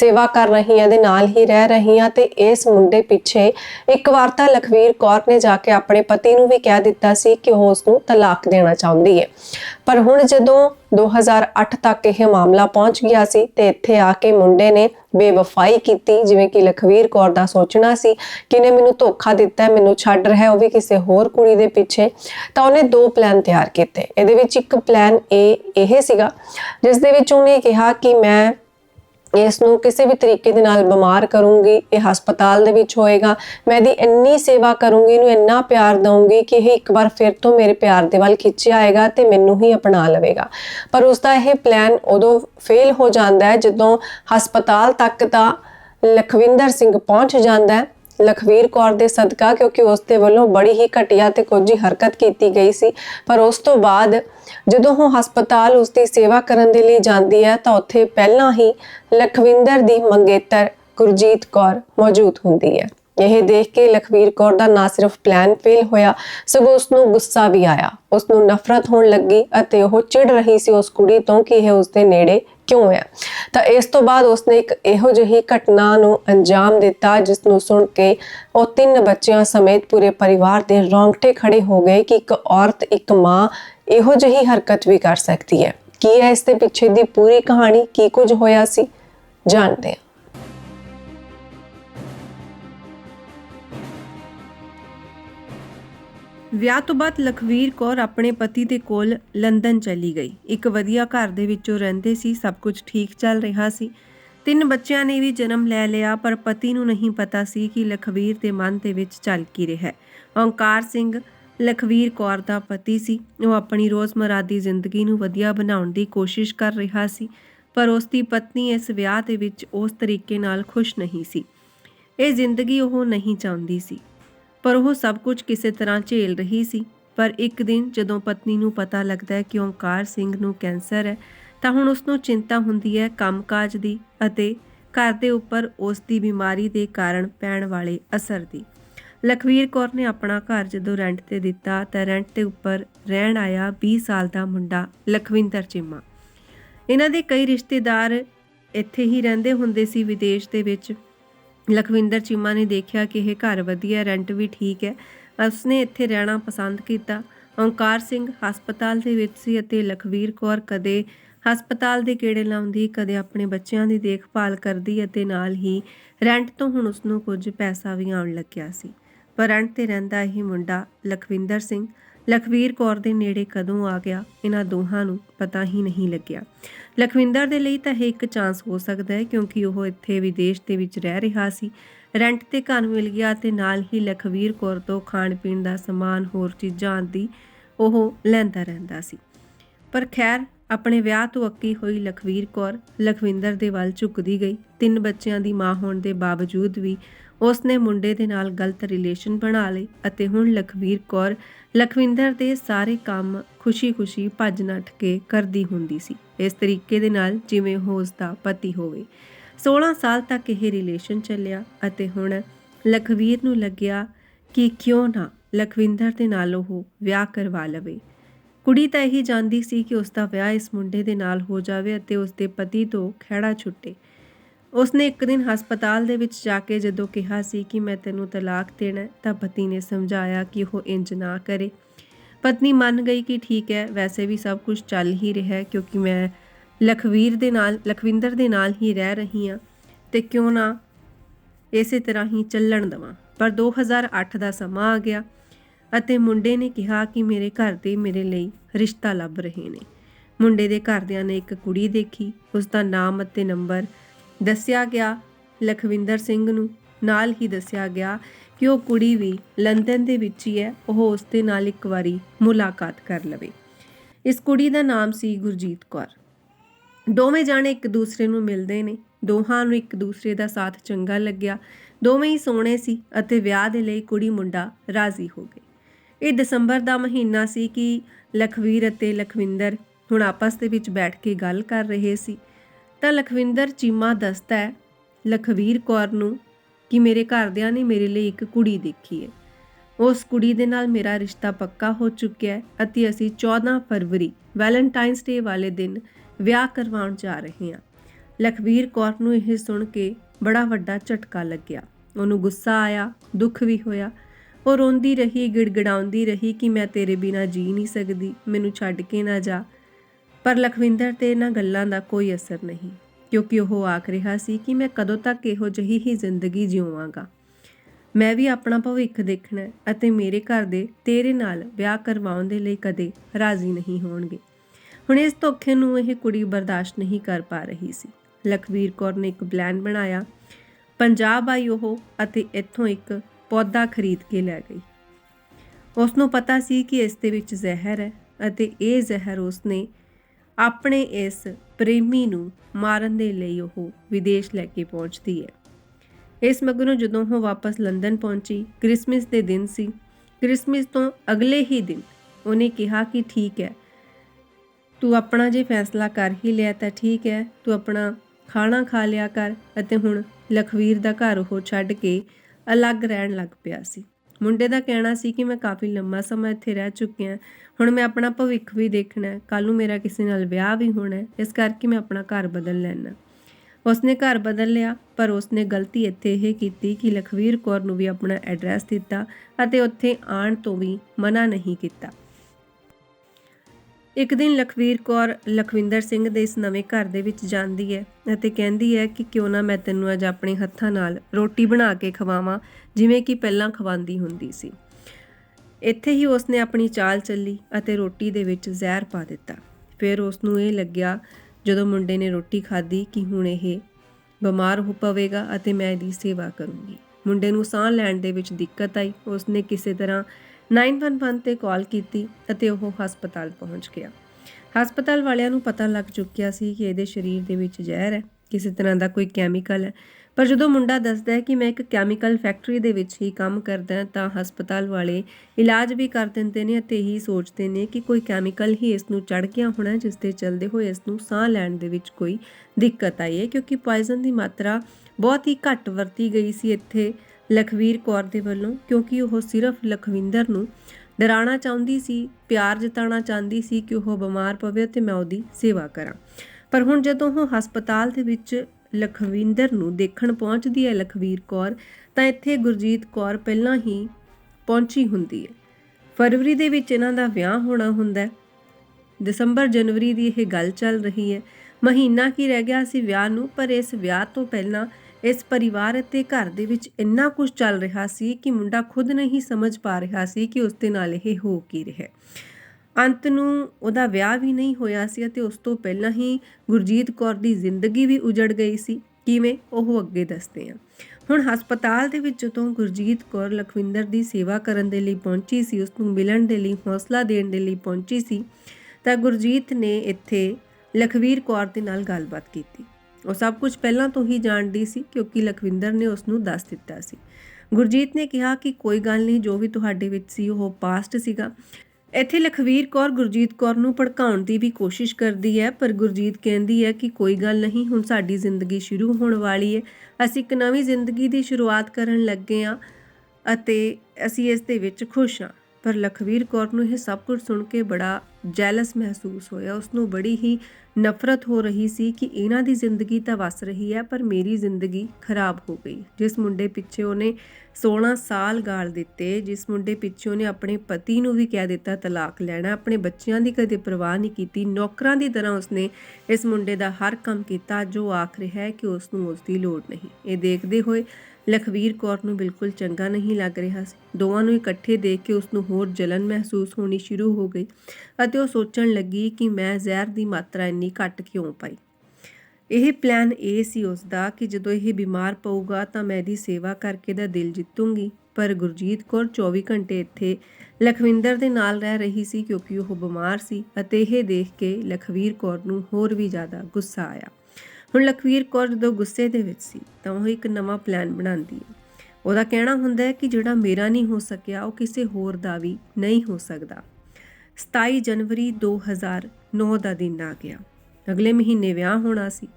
ਸੇਵਾ ਕਰ ਰਹੀ ਹਾਂ ਦੇ ਨਾਲ ਹੀ ਰਹਿ ਰਹੀ ਹਾਂ ਤੇ ਇਸ ਮੁੰਡੇ ਪਿੱਛੇ ਇੱਕ ਵਾਰ ਤਾਂ ਲਖਵੀਰ ਕੌਰ ਨੇ ਜਾ ਕੇ ਆਪਣੇ ਪਤੀ ਨੂੰ ਵੀ ਕਹਿ ਦਿੱਤਾ ਸੀ ਕਿ ਉਹ ਉਸ ਨੂੰ ਤਲਾਕ ਦੇਣਾ ਚਾਹੁੰਦੀ ਹੈ। ਪਰ ਹੁਣ ਜਦੋਂ 2008 ਤੱਕ ਇਹ ਮਾਮਲਾ ਪਹੁੰਚ ਗਿਆ ਸੀ ਤੇ ਇੱਥੇ ਆ ਕੇ ਮੁੰਡੇ ਨੇ ਬੇਵਫਾਈ ਕੀਤੀ, ਜਿਵੇਂ ਕਿ ਲਖਵੀਰ ਕੌਰ ਦਾ ਸੋਚਣਾ ਸੀ ਕਿ ਇਹਨੇ ਮੈਨੂੰ ਧੋਖਾ ਦਿੱਤਾ ਹੈ ਮੈਨੂੰ ਛੱਡ ਰਿਹਾ ਹੈ ਉਹ ਵੀ ਕਿਸੇ ਹੋਰ ਕੁੜੀ ਦੇ ਪਿੱਛੇ। ਤਾਂ ਉਹਨੇ ਦੋ ਪਲਾਨ ਤਿਆਰ ਕੀਤੇ। ਇਹਦੇ ਵਿੱਚ ਇੱਕ ਪਲਾਨ ਇਹ ਇਹ ਸੀਗਾ, ਜਿਸ ਦੇ ਵਿੱਚ ਉਹਨੇ ਕਿਹਾ ਕਿ ਮੈਂ ਇਸ ਨੂੰ ਕਿਸੇ ਵੀ ਤਰੀਕੇ ਦੇ ਨਾਲ ਬਿਮਾਰ ਕਰੂੰਗੀ, ਇਹ ਹਸਪਤਾਲ ਦੇ ਵਿੱਚ ਹੋਏਗਾ। ਮੈਂ ਇਹਦੀ ਇੰਨੀ ਸੇਵਾ ਕਰੂੰਗੀ, ਇਹਨੂੰ ਇੰਨਾ ਪਿਆਰ ਦਊਂਗੀ ਕਿ ਇਹ ਇੱਕ ਵਾਰ ਫਿਰ ਤੋਂ ਮੇਰੇ ਪਿਆਰ ਦੇ ਵੱਲ ਖਿੱਚਿਆ ਆਏਗਾ ਤੇ ਮੈਨੂੰ ਹੀ ਅਪਣਾ ਲਵੇਗਾ। ਪਰ ਉਸ ਦਾ ਇਹ ਪਲਾਨ ਉਦੋਂ ਫੇਲ ਹੋ ਜਾਂਦਾ ਹੈ ਜਦੋਂ ਹਸਪਤਾਲ ਤੱਕ ਤਾਂ ਲਖਵਿੰਦਰ ਸਿੰਘ ਪਹੁੰਚ ਜਾਂਦਾ ਹੈ। ਲਖਵੀਰ ਕੌਰ ਦੇ ਸਦਕਾ ਕਿਉਂਕਿ ਉਸ ਦੇ ਵੱਲੋਂ ਬੜੀ ਹੀ ਘਟੀਆ ਤੇ ਕੋਝੀ ਹਰਕਤ ਕੀਤੀ ਗਈ ਸੀ। ਪਰ ਉਸ ਤੋਂ ਬਾਅਦ ਜਦੋਂ ਉਹ ਹਸਪਤਾਲ ਉਸ ਦੀ ਸੇਵਾ ਕਰਨ ਦੇ ਲਈ ਜਾਂਦੀ ਹੈ ਤਾਂ ਉੱਥੇ ਪਹਿਲਾਂ ਹੀ ਲਖਵਿੰਦਰ ਦੀ ਮੰਗੇਤਰ ਗੁਰਜੀਤ ਕੌਰ ਮੌਜੂਦ ਹੁੰਦੀ ਹੈ। ਇਹ ਦੇਖ ਕੇ ਲਖਵੀਰ ਕੌਰ ਦਾ ਨਾ ਸਿਰਫ ਪਲਾਨ ਫੇਲ ਹੋਇਆ, ਸਗੋਂ ਉਸ ਨੂੰ ਗੁੱਸਾ ਵੀ ਆਇਆ। ਉਸ ਨੂੰ ਨਫ਼ਰਤ ਹੋਣ ਲੱਗੀ ਅਤੇ ਉਹ ਚਿੜ ਰਹੀ ਸੀ ਉਸ ਕੁੜੀ ਤੋਂ ਕਿ ਇਹ ਉਸ ਦੇ ਨੇੜੇ ਕਿਉਂ ਹੈ ਤਾਂ ਇਸ ਤੋਂ ਬਾਅਦ ਉਸਨੇ ਇੱਕ ਇਹੋ ਜਿਹੀ ਘਟਨਾ ਨੂੰ ਅੰਜਾਮ ਦਿੱਤਾ, ਜਿਸ ਨੂੰ ਸੁਣ ਕੇ ਉਹ ਤਿੰਨ ਬੱਚਿਆਂ ਸਮੇਤ ਪੂਰੇ ਪਰਿਵਾਰ ਦੇ ਰੌਂਗਟੇ ਖੜੇ ਹੋ ਗਏ ਕਿ ਇੱਕ ਔਰਤ, ਇੱਕ ਮਾਂ ਇਹੋ ਜਿਹੀ ਹਰਕਤ ਵੀ ਕਰ ਸਕਦੀ ਹੈ। ਕੀ ਹੈ ਇਸ ਦੇ ਪਿੱਛੇ ਦੀ ਪੂਰੀ ਕਹਾਣੀ? ਕੀ ਕੁਝ ਹੋਇਆ ਸੀ? ਜਾਣਦੇ ਹਾਂ। ਵਿਆਹ ਤੋਂ ਬਾਅਦ ਲਖਵੀਰ ਕੌਰ ਆਪਣੇ ਪਤੀ ਦੇ ਕੋਲ ਲੰਡਨ ਚਲੀ ਗਈ। ਇੱਕ ਵਧੀਆ ਘਰ ਦੇ ਵਿੱਚੋਂ ਰਹਿੰਦੇ ਸੀ, ਸਭ ਕੁਝ ਠੀਕ ਚੱਲ ਰਿਹਾ ਸੀ। ਤਿੰਨ ਬੱਚਿਆਂ ਨੇ ਵੀ ਜਨਮ ਲੈ ਲਿਆ, ਪਰ ਪਤੀ ਨੂੰ ਨਹੀਂ ਪਤਾ ਸੀ ਕਿ ਲਖਵੀਰ ਦੇ ਮਨ ਦੇ ਵਿੱਚ ਚੱਲ ਕੀ ਰਿਹਾ ਹੈ। ਓਂਕਾਰ ਸਿੰਘ ਲਖਵੀਰ ਕੌਰ ਦਾ ਪਤੀ ਸੀ। ਉਹ ਆਪਣੀ ਰੋਜ਼ਮਰਾ ਦੀ ਜ਼ਿੰਦਗੀ ਨੂੰ ਵਧੀਆ ਬਣਾਉਣ ਦੀ ਕੋਸ਼ਿਸ਼ ਕਰ ਰਿਹਾ ਸੀ, ਪਰ ਉਸ ਦੀ ਪਤਨੀ ਇਸ ਵਿਆਹ ਦੇ ਵਿੱਚ ਉਸ ਤਰੀਕੇ ਨਾਲ ਖੁਸ਼ ਨਹੀਂ ਸੀ। ਇਹ ਜ਼ਿੰਦਗੀ ਉਹ ਨਹੀਂ ਚਾਹੁੰਦੀ ਸੀ। ਪਰ ਉਹ ਸਭ ਕੁਝ ਕਿਸੇ ਤਰ੍ਹਾਂ ਝੇਲ ਰਹੀ ਸੀ। ਪਰ ਇੱਕ ਦਿਨ ਜਦੋਂ ਪਤਨੀ ਨੂੰ ਪਤਾ ਲੱਗਦਾ ਹੈ ਕਿ ਓਂਕਾਰ ਸਿੰਘ ਨੂੰ ਕੈਂਸਰ ਹੈ, ਤਾਂ ਹੁਣ ਉਸ ਨੂੰ ਚਿੰਤਾ ਹੁੰਦੀ ਹੈ ਕੰਮਕਾਜ ਦੀ ਅਤੇ ਘਰ ਦੇ ਉੱਪਰ ਉਸ ਦੀ ਬਿਮਾਰੀ ਦੇ ਕਾਰਨ ਪੈਣ ਵਾਲੇ ਅਸਰ ਦੀ। ਲਖਵੀਰ ਕੌਰ ਨੇ ਆਪਣਾ ਘਰ ਜਦੋਂ ਰੈਂਟ ਤੇ ਦਿੱਤਾ, ਤਾਂ ਰੈਂਟ ਦੇ ਉੱਪਰ ਰਹਿਣ ਆਇਆ 20 ਸਾਲ ਦਾ ਮੁੰਡਾ ਲਖਵਿੰਦਰ ਚਿੰਮਾ। ਇਹਨਾਂ ਦੇ ਕਈ ਰਿਸ਼ਤੇਦਾਰ ਇੱਥੇ ਹੀ ਰਹਿੰਦੇ ਹੁੰਦੇ ਸੀ, ਵਿਦੇਸ਼ ਦੇ ਵਿੱਚ। ਲਖਵਿੰਦਰ ਚੀਮਾ ਨੇ ਦੇਖਿਆ ਕਿ ਇਹ ਘਰ ਵਧੀਆ ਰੈਂਟ ਵੀ ਠੀਕ ਹੈ। ਉਸਨੇ ਇੱਥੇ ਰਹਿਣਾ ਪਸੰਦ ਕੀਤਾ। ਓਂਕਾਰ ਸਿੰਘ ਹਸਪਤਾਲ ਦੇ ਵਿੱਚ ਸੀ ਅਤੇ ਲਖਵੀਰ ਕੌਰ ਕਦੇ ਹਸਪਤਾਲ ਦੇ ਗੇੜੇ ਲਾਉਂਦੀ, ਕਦੇ ਆਪਣੇ ਬੱਚਿਆਂ ਦੀ ਦੇਖਭਾਲ ਕਰਦੀ ਅਤੇ ਨਾਲ ਹੀ ਰੈਂਟ ਤੋਂ ਹੁਣ ਉਸ ਨੂੰ ਕੁਝ ਪੈਸਾ ਵੀ ਆਉਣ ਲੱਗਿਆ ਸੀ। ਪਰ ਰੈਂਟ ਤੇ ਰਹਿੰਦਾ ਇਹ ਮੁੰਡਾ ਲਖਵਿੰਦਰ ਸਿੰਘ। ਲਖਵੀਰ ਕੌਰ ਦੇ ਨੇੜੇ ਕਦੋਂ ਆ ਗਿਆ ਇਹਨਾਂ ਦੋਹਾਂ ਨੂੰ ਪਤਾ ਹੀ ਨਹੀਂ ਲੱਗਿਆ। ਲਖਵਿੰਦਰ ਦੇ ਲਈ ਤਾਂ ਇਹ ਇੱਕ ਚਾਂਸ ਹੋ ਸਕਦਾ ਹੈ ਕਿਉਂਕਿ ਉਹ ਇੱਥੇ ਵਿਦੇਸ਼ ਦੇ ਵਿੱਚ ਰਹਿ ਰਿਹਾ ਸੀ। ਰੈਂਟ ਤੇ ਘਰ ਮਿਲ ਗਿਆ ਤੇ ਨਾਲ ਹੀ ਲਖਵੀਰ ਕੌਰ ਤੋਂ ਖਾਣ ਪੀਣ ਦਾ ਸਮਾਨ ਹੋਰ ਚੀਜ਼ਾਂ ਆਦਿ ਉਹ ਲੈਂਦਾ ਰਹਿੰਦਾ ਸੀ। ਪਰ ਖੈਰ ਆਪਣੇ ਵਿਆਹ ਤੋਂ ਅੱਕੀ ਹੋਈ ਲਖਵੀਰ ਕੌਰ ਲਖਵਿੰਦਰ ਦੇ ਵੱਲ ਝੁਕਦੀ ਗਈ। ਤਿੰਨ ਬੱਚਿਆਂ ਦੀ ਮਾਂ ਹੋਣ ਦੇ ਬਾਵਜੂਦ ਵੀ ਉਸਨੇ ਮੁੰਡੇ ਦੇ ਨਾਲ ਗਲਤ ਰਿਲੇਸ਼ਨ ਬਣਾ ਲਏ ਅਤੇ ਹੁਣ ਲਖਵੀਰ ਕੌਰ ਲਖਵਿੰਦਰ ਦੇ ਸਾਰੇ ਕੰਮ ਖੁਸ਼ੀ-ਖੁਸ਼ੀ ਭੱਜ ਨੱਠ ਕੇ ਕਰਦੀ ਹੁੰਦੀ ਸੀ। ਇਸ ਤਰੀਕੇ ਦੇ ਨਾਲ ਜਿਵੇਂ ਉਹ ਉਸ ਦਾ ਪਤੀ ਹੋਵੇ। 16 ਸਾਲ ਤੱਕ ਇਹ ਰਿਲੇਸ਼ਨ ਚੱਲਿਆ ਅਤੇ ਹੁਣ ਲਖਵੀਰ ਨੂੰ ਲੱਗਿਆ ਕਿ ਕਿਉਂ ਨਾ ਲਖਵਿੰਦਰ ਦੇ ਨਾਲ ਉਹ ਵਿਆਹ ਕਰਵਾ ਲਵੇ। ਕੁੜੀ ਤਾਂ ਇਹੀ ਜਾਣਦੀ ਸੀ ਕਿ ਉਸ ਦਾ ਵਿਆਹ ਇਸ ਮੁੰਡੇ ਦੇ ਨਾਲ ਹੋ ਜਾਵੇ ਅਤੇ ਉਸ ਦੇ ਪਤੀ ਤੋਂ ਖਹਿੜਾ ਛੁੱਟੇ। ਉਸਨੇ ਇੱਕ ਦਿਨ ਹਸਪਤਾਲ ਦੇ ਵਿੱਚ ਜਾ ਕੇ ਜਦੋਂ ਕਿਹਾ ਸੀ ਕਿ ਮੈਂ ਤੈਨੂੰ ਤਲਾਕ ਦੇਣਾ ਤਾਂ ਪਤੀ ਨੇ ਸਮਝਾਇਆ ਕਿ ਉਹ ਇੰਜ ਨਾ ਕਰੇ। ਪਤਨੀ ਮੰਨ ਗਈ ਕਿ ਠੀਕ ਹੈ, ਵੈਸੇ ਵੀ ਸਭ ਕੁਝ ਚੱਲ ਹੀ ਰਿਹਾ ਹੈ ਕਿਉਂਕਿ ਮੈਂ ਲਖਵੀਰ ਦੇ ਨਾਲ, ਲਖਵਿੰਦਰ ਦੇ ਨਾਲ ਹੀ ਰਹਿ ਰਹੀ ਹਾਂ ਤੇ ਕਿਉਂ ਨਾ ਇਸੇ ਤਰ੍ਹਾਂ ਹੀ ਚੱਲਣ ਦਵਾਂ। ਪਰ 2008 ਦਾ ਸਮਾਂ ਆ ਗਿਆ ਅਤੇ ਮੁੰਡੇ ਨੇ ਕਿਹਾ ਕਿ ਮੇਰੇ ਘਰ ਦੇ ਮੇਰੇ ਲਈ ਰਿਸ਼ਤਾ ਲੱਭ ਰਹੇ ਨੇ। ਮੁੰਡੇ ਦੇ ਘਰਦਿਆਂ ਨੇ ਇੱਕ ਕੁੜੀ ਦੇਖੀ। ਉਸ ਦਾ ਨਾਮ ਅਤੇ ਨੰਬਰ ਦੱਸਿਆ ਗਿਆ ਲਖਵਿੰਦਰ ਸਿੰਘ ਨੂੰ। ਨਾਲ ਹੀ ਦੱਸਿਆ ਗਿਆ ਕਿ ਉਹ ਕੁੜੀ ਵੀ ਲੰਡਨ ਦੇ ਵਿੱਚ ਹੀ ਹੈ। ਉਹ ਉਸ ਦੇ ਨਾਲ ਇੱਕ ਵਾਰੀ ਮੁਲਾਕਾਤ ਕਰ ਲਵੇ। ਇਸ ਕੁੜੀ ਦਾ ਨਾਮ ਸੀ ਗੁਰਜੀਤ ਕੌਰ। ਦੋਵੇਂ ਜਾਣੇ ਇੱਕ ਦੂਸਰੇ ਨੂੰ ਮਿਲਦੇ ਨੇ। ਦੋਹਾਂ ਨੂੰ ਇੱਕ ਦੂਸਰੇ ਦਾ ਸਾਥ ਚੰਗਾ ਲੱਗਿਆ। ਦੋਵੇਂ ਹੀ ਸੋਹਣੇ ਸੀ ਅਤੇ ਵਿਆਹ ਦੇ ਲਈ ਕੁੜੀ ਮੁੰਡਾ ਰਾਜ਼ੀ ਹੋ ਗਏ। ਇਹ ਦਸੰਬਰ ਦਾ ਮਹੀਨਾ ਸੀ ਕਿ ਲਖਵੀਰ ਅਤੇ ਲਖਵਿੰਦਰ ਹੁਣ ਆਪਸ ਦੇ ਵਿੱਚ ਬੈਠ ਕੇ ਗੱਲ ਕਰ ਰਹੇ ਸੀ। ਤਾਂ ਲਖਵਿੰਦਰ ਚੀਮਾ ਦੱਸਦਾ ਹੈ, ਲਖਵੀਰ ਕੌਰ ਨੂੰ ਕਿ ਮੇਰੇ ਘਰਦਿਆਂ ਨੇ ਮੇਰੇ ਲਈ ਇੱਕ ਕੁੜੀ ਦੇਖੀ ਹੈ ਉਸ ਕੁੜੀ ਦੇ ਨਾਲ ਮੇਰਾ ਰਿਸ਼ਤਾ ਪੱਕਾ ਹੋ ਚੁੱਕਿਆ ਹੈ ਅਤੇ ਅਸੀਂ 14 ਫਰਵਰੀ, ਵੈਲੈਂਟਾਈਨਸ ਡੇ ਵਾਲੇ ਦਿਨ ਵਿਆਹ ਕਰਵਾਉਣ ਜਾ ਰਹੇ ਹਾਂ। ਲਖਵੀਰ ਕੌਰ ਨੂੰ ਇਹ ਸੁਣ ਕੇ ਬੜਾ ਵੱਡਾ ਝਟਕਾ ਲੱਗਿਆ। ਉਹਨੂੰ ਗੁੱਸਾ ਆਇਆ, ਦੁੱਖ ਵੀ ਹੋਇਆ ਉਹ ਰੋਂਦੀ ਰਹੀ, ਗਿੜਗੜਾਉਂਦੀ ਰਹੀ ਕਿ ਮੈਂ ਤੇਰੇ ਬਿਨਾ ਜੀ ਨਹੀਂ ਸਕਦੀ, ਮੈਨੂੰ ਛੱਡ ਕੇ ਨਾ ਜਾ। ਪਰ ਲਖਵਿੰਦਰ ਤੇ ਇਹਨਾਂ ਗੱਲਾਂ ਦਾ ਕੋਈ ਅਸਰ ਨਹੀਂ, ਕਿਉਂਕਿ ਉਹ ਆਖ ਰਿਹਾ ਸੀ ਕਿ ਮੈਂ ਕਦੋਂ ਤੱਕ ਇਹੋ ਜਿਹੀ ਹੀ ਜ਼ਿੰਦਗੀ ਜਿਉਵਾਂਗਾ ਮੈਂ ਵੀ ਆਪਣਾ ਭਵਿੱਖ ਦੇਖਣਾ ਅਤੇ ਮੇਰੇ ਘਰ ਦੇ ਤੇਰੇ ਨਾਲ ਵਿਆਹ ਕਰਵਾਉਣ ਦੇ ਲਈ ਕਦੇ ਰਾਜ਼ੀ ਨਹੀਂ ਹੋਣਗੇ। ਹੁਣ ਇਸ ਧੋਖੇ ਨੂੰ ਇਹ ਕੁੜੀ ਬਰਦਾਸ਼ਤ ਨਹੀਂ ਕਰ ਪਾ ਰਹੀ ਸੀ। ਲਖਵੀਰ ਕੌਰ ਨੇ ਇੱਕ ਪਲਾਨ ਬਣਾਇਆ। ਪੰਜਾਬ ਆਈ ਉਹ ਅਤੇ ਇੱਥੋਂ ਇੱਕ ਪੌਦਾ ਖਰੀਦ ਕੇ ਲੈ ਗਈ। ਉਸ ਨੂੰ ਪਤਾ ਸੀ ਕਿ ਇਸ ਦੇ ਵਿੱਚ ਜ਼ਹਿਰ ਹੈ ਅਤੇ ਇਹ ਜ਼ਹਿਰ ਉਸਨੇ ਆਪਣੇ ਇਸ ਪ੍ਰੇਮੀ ਨੂੰ ਮਾਰਨ ਦੇ ਲਈ ਉਹ ਵਿਦੇਸ਼ ਲੈ ਕੇ ਪਹੁੰਚਦੀ ਹੈ। ਇਸ ਮਗਰੋਂ ਜਦੋਂ ਉਹ ਵਾਪਸ ਲੰਡਨ ਪਹੁੰਚੀ, ਕ੍ਰਿਸਮਸ ਦੇ ਦਿਨ ਸੀ। ਕ੍ਰਿਸਮਸ ਤੋਂ ਅਗਲੇ ਹੀ ਦਿਨ ਉਹਨੇ ਕਿਹਾ ਕਿ ਠੀਕ ਹੈ, ਤੂੰ ਆਪਣਾ ਜੇ ਫੈਸਲਾ ਕਰ ਹੀ ਲਿਆ ਤਾਂ ਠੀਕ ਹੈ, ਤੂੰ ਆਪਣਾ ਖਾਣਾ ਖਾ ਲਿਆ ਕਰ ਅਤੇ ਹੁਣ ਲਖਵੀਰ ਦਾ ਘਰ ਉਹ ਛੱਡ ਕੇ ਅਲੱਗ ਰਹਿਣ ਲੱਗ ਪਿਆ ਸੀ। ਮੁੰਡੇ ਦਾ ਕਹਿਣਾ ਸੀ ਕਿ ਮੈਂ ਕਾਫੀ ਲੰਮਾ ਸਮਾਂ ਇੱਥੇ ਰਹਿ ਚੁੱਕਿਆ ਹੁਣ ਮੈਂ ਆਪਣਾ ਭਵਿੱਖ ਵੀ ਦੇਖਣਾ ਹੈ। ਕੱਲ ਨੂੰ ਮੇਰਾ ਕਿਸੇ ਨਾਲ ਵਿਆਹ ਵੀ ਹੋਣਾ ਹੈ। ਇਸ ਕਰਕੇ ਮੈਂ ਆਪਣਾ ਘਰ ਬਦਲ ਲੈਣਾ ਉਸਨੇ ਘਰ ਬਦਲ ਲਿਆ, ਪਰ ਉਸਨੇ ਗਲਤੀ ਇੱਥੇ ਇਹ ਕੀਤੀ ਕਿ ਲਖਵੀਰ ਕੌਰ ਨੂੰ ਵੀ ਆਪਣਾ ਐਡਰੈਸ ਦਿੱਤਾ ਅਤੇ ਉੱਥੇ ਆਉਣ ਤੋਂ ਵੀ ਮਨਾ ਨਹੀਂ ਕੀਤਾ। ਇੱਕ ਦਿਨ ਲਖਵੀਰ ਕੌਰ ਲਖਵਿੰਦਰ ਸਿੰਘ ਦੇ ਇਸ ਨਵੇਂ ਘਰ ਦੇ ਵਿੱਚ ਜਾਂਦੀ ਹੈ ਅਤੇ ਕਹਿੰਦੀ ਹੈ ਕਿ ਕਿਉਂ ਨਾ ਮੈਂ ਤੈਨੂੰ ਅੱਜ ਆਪਣੇ ਹੱਥਾਂ ਨਾਲ ਰੋਟੀ ਬਣਾ ਕੇ ਖਵਾਵਾਂ, ਜਿਵੇਂ ਕਿ ਪਹਿਲਾਂ ਖਵਾਉਂਦੀ ਹੁੰਦੀ ਸੀ। ਇੱਥੇ ਹੀ ਉਸਨੇ ਆਪਣੀ ਚਾਲ ਚੱਲੀ ਅਤੇ ਰੋਟੀ ਦੇ ਵਿੱਚ ਜ਼ਹਿਰ ਪਾ ਦਿੱਤਾ। ਫਿਰ ਉਸ ਨੂੰ ਇਹ ਲੱਗਿਆ ਜਦੋਂ ਮੁੰਡੇ ਨੇ ਰੋਟੀ ਖਾਧੀ ਕਿ ਹੁਣ ਇਹ ਬਿਮਾਰ ਹੋ ਪਵੇਗਾ ਅਤੇ ਮੈਂ ਇਹਦੀ ਸੇਵਾ ਕਰੂੰਗੀ। ਮੁੰਡੇ ਨੂੰ ਸਾਹ ਲੈਣ ਦੇ ਵਿੱਚ ਦਿੱਕਤ ਆਈ। ਉਸਨੇ ਕਿਸੇ ਤਰ੍ਹਾਂ 911 ਤੇ ਕਾਲ ਕੀਤੀ ਅਤੇ ਉਹ ਹਸਪਤਾਲ ਪਹੁੰਚ ਗਿਆ। ਹਸਪਤਾਲ ਵਾਲਿਆਂ ਨੂੰ ਪਤਾ ਲੱਗ ਚੁੱਕਿਆ ਸੀ ਕਿ ਇਹਦੇ ਸਰੀਰ ਦੇ ਵਿੱਚ ਜ਼ਹਿਰ ਹੈ, ਕਿਸੇ ਤਰ੍ਹਾਂ ਦਾ ਕੋਈ ਕੈਮੀਕਲ ਹੈ। ਪਰ ਜਦੋਂ ਮੁੰਡਾ ਦੱਸਦਾ ਹੈ ਕਿ ਮੈਂ ਇੱਕ ਕੈਮੀਕਲ ਫੈਕਟਰੀ ਦੇ ਵਿੱਚ ਹੀ ਕੰਮ ਕਰਦਾ ਤਾਂ ਹਸਪਤਾਲ ਵਾਲੇ ਇਲਾਜ ਵੀ ਕਰ ਦਿੰਦੇ ਨੇ ਅਤੇ ਇਹੀ ਸੋਚਦੇ ਨੇ ਕਿ ਕੋਈ ਕੈਮੀਕਲ ਹੀ ਇਸ ਨੂੰ ਚੜ ਗਿਆ ਹੋਣਾ, ਜਿਸ ਦੇ ਚਲਦੇ ਹੋਏ ਇਸ ਨੂੰ ਸਾਹ ਲੈਣ ਦੇ ਵਿੱਚ ਕੋਈ ਦਿੱਕਤ ਆਈ ਹੈ, ਕਿਉਂਕਿ ਪੋਇਜ਼ਨ ਦੀ ਮਾਤਰਾ ਬਹੁਤ ਹੀ ਘੱਟ ਵਰਤੀ ਗਈ ਸੀ ਇੱਥੇ। ਲਖਵੀਰ ਕੌਰ ਦੇ ਵੱਲੋਂ, ਕਿਉਂਕਿ ਉਹ ਸਿਰਫ ਲਖਵਿੰਦਰ ਨੂੰ ਡਰਾਉਣਾ ਚਾਹੁੰਦੀ ਸੀ, ਪਿਆਰ ਜਤਾਉਣਾ ਚਾਹੁੰਦੀ ਸੀ ਕਿ ਉਹ ਬਿਮਾਰ ਪਵੇ ਤੇ ਮੈਂ ਉਹਦੀ ਸੇਵਾ ਕਰਾਂ। ਪਰ ਹੁਣ ਜਦੋਂ ਉਹ ਹਸਪਤਾਲ ਦੇ ਵਿੱਚ ਲਖਵਿੰਦਰ ਨੂੰ ਦੇਖਣ ਪਹੁੰਚਦੀ ਹੈ ਲਖਵੀਰ ਕੌਰ, ਤਾਂ ਇੱਥੇ ਗੁਰਜੀਤ ਕੌਰ ਪਹਿਲਾਂ ਹੀ ਪਹੁੰਚੀ ਹੁੰਦੀ ਹੈ। ਫਰਵਰੀ ਦੇ ਵਿੱਚ ਇਹਨਾਂ ਦਾ ਵਿਆਹ ਹੋਣਾ ਹੁੰਦਾ ਹੈ। ਦਸੰਬਰ, ਜਨਵਰੀ ਦੀ ਇਹ ਗੱਲ ਚੱਲ ਰਹੀ ਹੈ। ਮਹੀਨਾ ਕੀ ਰਹਿ ਗਿਆ ਸੀ ਵਿਆਹ ਨੂੰ, ਪਰ ਇਸ ਵਿਆਹ ਤੋਂ ਪਹਿਲਾਂ ਇਸ ਪਰਿਵਾਰ ਅਤੇ ਘਰ ਦੇ ਵਿੱਚ ਇੰਨਾ ਕੁਝ ਚੱਲ ਰਿਹਾ ਸੀ ਕਿ ਮੁੰਡਾ ਖੁਦ ਨਹੀਂ ਸਮਝ ਪਾ ਰਿਹਾ ਸੀ ਕਿ ਉਸ ਦੇ ਨਾਲ ਇਹ ਹੋ ਕੀ ਰਿਹਾ। ਅੰਤ ਨੂੰ ਉਹਦਾ ਵਿਆਹ ਵੀ ਨਹੀਂ ਹੋਇਆ ਸੀ ਅਤੇ ਉਸ ਤੋਂ ਪਹਿਲਾਂ ਹੀ ਗੁਰਜੀਤ ਕੌਰ ਦੀ ਜ਼ਿੰਦਗੀ ਵੀ ਉਜੜ ਗਈ ਸੀ। ਕਿਵੇਂ? ਉਹ ਅੱਗੇ ਦੱਸਦੇ ਆ। ਹੁਣ ਹਸਪਤਾਲ ਦੇ ਵਿੱਚ ਜਦੋਂ ਗੁਰਜੀਤ ਕੌਰ ਲਖਵਿੰਦਰ ਦੀ ਸੇਵਾ ਕਰਨ ਦੇ ਲਈ ਪਹੁੰਚੀ ਸੀ ਉਸ ਨੂੰ ਮਿਲਣ ਦੇ ਲਈ, ਹੌਸਲਾ ਦੇਣ ਦੇ ਲਈ ਪਹੁੰਚੀ ਸੀ, ਤਾਂ ਗੁਰਜੀਤ ਨੇ ਇੱਥੇ ਲਖਵੀਰ ਕੌਰ ਦੇ ਨਾਲ ਗੱਲਬਾਤ ਕੀਤੀ। ਉਹ ਸਭ ਕੁਝ ਪਹਿਲਾਂ ਤੋਂ ਹੀ ਜਾਣਦੀ ਸੀ ਕਿਉਂਕਿ ਲਖਵਿੰਦਰ ਨੇ ਉਸ ਨੂੰ ਦੱਸ ਦਿੱਤਾ ਸੀ। ਗੁਰਜੀਤ ਨੇ ਕਿਹਾ ਕਿ ਕੋਈ ਗੱਲ ਨਹੀਂ, ਜੋ ਵੀ ਤੁਹਾਡੇ ਵਿੱਚ ਸੀ ਉਹ ਪਾਸਟ ਸੀਗਾ। ਇੱਥੇ ਲਖਵੀਰ ਕੌਰ ਗੁਰਜੀਤ ਕੌਰ ਨੂੰ ਭੜਕਾਉਣ ਦੀ ਵੀ ਕੋਸ਼ਿਸ਼ ਕਰਦੀ ਹੈ, ਪਰ ਗੁਰਜੀਤ ਕਹਿੰਦੀ ਹੈ ਕਿ ਕੋਈ ਗੱਲ ਨਹੀਂ, ਹੁਣ ਸਾਡੀ ਜ਼ਿੰਦਗੀ ਸ਼ੁਰੂ ਹੋਣ ਵਾਲੀ ਹੈ ਅਸੀਂ ਇੱਕ ਨਵੀਂ ਜ਼ਿੰਦਗੀ ਦੀ ਸ਼ੁਰੂਆਤ ਕਰਨ ਲੱਗੇ ਹਾਂ ਅਤੇ ਅਸੀਂ ਇਸ ਦੇ ਵਿੱਚ ਖੁਸ਼ ਹਾਂ ਪਰ ਲਖਵੀਰ ਕੌਰ ਨੂੰ ਇਹ ਸਭ ਕੁਝ ਸੁਣ ਕੇ ਬੜਾ ਜੈਲਸ ਮਹਿਸੂਸ ਹੋਇਆ। ਉਸ ਨੂੰ ਬੜੀ ਹੀ ਨਫ਼ਰਤ ਹੋ ਰਹੀ ਸੀ ਕਿ ਇਹਨਾਂ ਦੀ ਜ਼ਿੰਦਗੀ ਤਾਂ ਵਸ ਰਹੀ ਹੈ, ਪਰ ਮੇਰੀ ਜ਼ਿੰਦਗੀ ਖਰਾਬ ਹੋ ਗਈ। ਜਿਸ ਮੁੰਡੇ ਪਿੱਛੇ ਉਹਨੇ 16 ਸਾਲ ਗਾਲ ਦਿੱਤੇ, ਜਿਸ ਮੁੰਡੇ ਪਿੱਛੇ ਉਹਨੇ ਆਪਣੇ ਪਤੀ ਨੂੰ ਵੀ ਕਹਿ ਦਿੱਤਾ ਤਲਾਕ ਲੈਣਾ, ਆਪਣੇ ਬੱਚਿਆਂ ਦੀ ਕਦੇ ਪਰਵਾਹ ਨਹੀਂ ਕੀਤੀ, ਨੌਕਰਾਂ ਦੀ ਤਰ੍ਹਾਂ ਉਸਨੇ ਇਸ ਮੁੰਡੇ ਦਾ ਹਰ ਕੰਮ ਕੀਤਾ। ਜੋ ਆਖ ਰਿਹਾ ਹੈ ਕਿ ਉਸ ਨੂੰ ਉਸ ਦੀ ਲੋੜ ਨਹੀਂ। ਇਹ ਦੇਖਦੇ ਹੋਏ ਲਖਵੀਰ ਕੌਰ ਨੂੰ ਬਿਲਕੁਲ ਚੰਗਾ ਨਹੀਂ ਲੱਗ ਰਿਹਾ ਸੀ। ਦੋਵਾਂ ਨੂੰ ਇਕੱਠੇ ਦੇਖ ਕੇ ਉਸ ਨੂੰ ਹੋਰ ਜਲਨ ਮਹਿਸੂਸ ਹੋਣੀ ਸ਼ੁਰੂ ਹੋ ਗਈ ਅਤੇ ਉਹ ਸੋਚਣ ਲੱਗੀ ਕਿ ਮੈਂ ਜ਼ਹਿਰ ਦੀ ਮਾਤਰਾ ਇੰਨੀ ਘੱਟ ਕਿਉਂ ਪਾਈ। ਇਹ ਪਲਾਨ ਇਹ ਸੀ ਉਸ ਦਾ ਕਿ ਜਦੋਂ ਇਹ ਬਿਮਾਰ ਪਊਗਾ ਤਾਂ ਮੈਂ ਇਹਦੀ ਸੇਵਾ ਕਰਕੇ ਦਾ ਦਿਲ ਜਿੱਤੂੰਗੀ। ਪਰ ਗੁਰਜੀਤ ਕੌਰ 24 ਘੰਟੇ ਇੱਥੇ ਲਖਵਿੰਦਰ ਦੇ ਨਾਲ ਰਹਿ ਰਹੀ ਸੀ ਕਿਉਂਕਿ ਉਹ ਬਿਮਾਰ ਸੀ ਅਤੇ ਇਹ ਦੇਖ ਕੇ ਲਖਵੀਰ ਕੌਰ ਨੂੰ ਹੋਰ ਵੀ ਜ਼ਿਆਦਾ ਗੁੱਸਾ ਆਇਆ। ਹੁਣ ਲਖਵੀਰ ਕੌਰ ਜਦੋਂ ਗੁੱਸੇ ਦੇ ਵਿੱਚ ਸੀ, ਤਾਂ ਉਹ ਇੱਕ ਨਵਾਂ ਪਲਾਨ ਬਣਾਉਂਦੀ ਹੈ। ਉਹਦਾ ਕਹਿਣਾ ਹੁੰਦਾ ਹੈ ਕਿ ਜਿਹੜਾ ਮੇਰਾ ਨਹੀਂ ਹੋ ਸਕਿਆ, ਉਹ ਕਿਸੇ ਹੋਰ ਦਾ ਵੀ ਨਹੀਂ ਹੋ ਸਕਦਾ। 27 ਜਨਵਰੀ 2009 ਦਾ ਦਿਨ ਆ ਗਿਆ। ਅਗਲੇ ਮਹੀਨੇ ਵਿਆਹ ਹੋਣਾ ਸੀ।